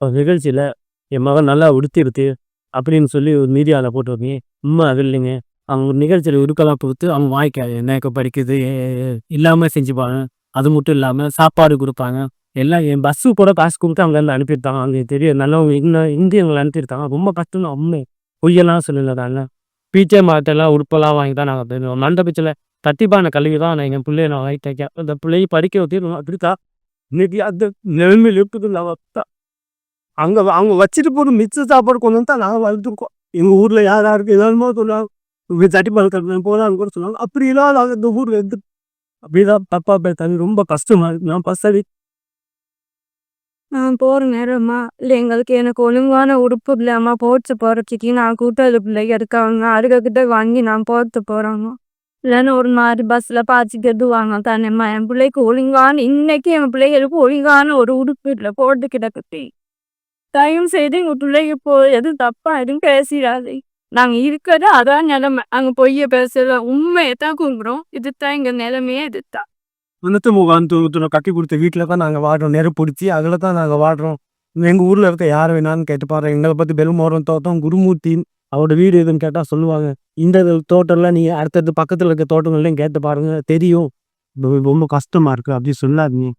ஒரு நிகழ்ச்சியில் என் மகன் நல்லா உடுத்திருத்து அப்படின்னு சொல்லி ஒரு மீடியாவில் போட்டு உண்மை அது இல்லைங்க. அவங்க ஒரு நிகழ்ச்சியில் உருக்கலாக கொடுத்து அவங்க வாய்க்க என்ன படிக்குது இல்லாமல் செஞ்சுப்பாங்க அது மட்டும் இல்லாமல் சாப்பாடு கொடுப்பாங்க. எல்லாம் என் பஸ்ஸு கூட காசு கொடுத்து அங்கேருந்து அனுப்பியிருக்காங்க. அவங்க தெரியும் நல்லவங்க இன்னும் இந்தியவங்களை அனுப்பியிருக்காங்க. ரொம்ப கஷ்டம் உண்மை. பொய்யெல்லாம் சொல்லலை தானே பீச்சே மாட்டெல்லாம் உடுப்பெல்லாம் வாங்கி தான் நாங்கள் தெரியும் மண்டபத்தில் தட்டிப்பான கல்வி தான் நான் எங்கள் பிள்ளைய நான் வாங்கி தைக்க அந்த பிள்ளையை படிக்க வச்சு அப்படித்தான் இன்னைக்கு அந்த நிலைமையில் இருக்குது நான் தான் அங்கே அவங்க வச்சுட்டு போகிற மிச்ச சாப்பாடு கொண்டு வந்து தான் நாங்கள் வளர்த்துருக்கோம் எங்கள் ஊரில் யார் யாருக்கு ஏதாவது சொல்லுவாங்க. தட்டி தட்டிப்பால் கட்டுறேன் கூட சொல்லுவாங்க. அப்படி இல்லாத இந்த ஊரில் இருந்து அப்படிதான் தப்பா பேசாது ரொம்ப கஷ்டமா இருக்கு. நான் பசவி நான் போற நேரமா? இல்லை எங்களுக்கு எனக்கு ஒழுங்கான உடுப்பு இல்லாம போட்டு போகிறதுக்கு நான் கூட்டாளி பிள்ளைங்க இருக்காங்க. அருகக்கிட்ட வாங்கி நான் போட்டு போறாங்க. இல்லைன்னு ஒரு மாதிரி பஸ்ல பாய்ச்சிக்கிறது வாங்க தானேம்மா. என் பிள்ளைக்கு ஒழுங்கான இன்னைக்கு என் பிள்ளைகளுக்கு ஒழுங்கான ஒரு உடுப்பு இல்லை. போட்டு கிடக்குது தயவு செய்து எங்கள் பிள்ளைங்க போ எதுவும் தப்பா எதுவும் பேசிடாதே. நாங்க இருக்கிறது அதான் நிலைமை. அங்க பொய்ய பேசல உண்மையை தான் குங்குறோம் இதுதான் எங்க நிலைமையே இதுதான். வந்துட்டு முகாந்து கட்டி கொடுத்த வீட்டில் தான் நாங்கள் வாடுறோம். நெருப்பு பிடிச்சி அதில் தான் நாங்கள் வாடுறோம். எங்கள் ஊரில் இருக்க யார் வேணாலும் கேட்டு பாரு எங்களை பற்றி பெருமோரம் தோட்டம் குருமூர்த்தி அவரோட வீடு எதுன்னு கேட்டால் சொல்லுவாங்க. இந்த தோட்டம்லாம் நீங்கள் அடுத்தடுத்து பக்கத்தில் இருக்க தோட்டங்கள்லையும் கேட்டு பாருங்க. தெரியும். ரொம்ப- ரொம்ப கஷ்டமா இருக்கு. அப்படி சொல்லாதீங்க.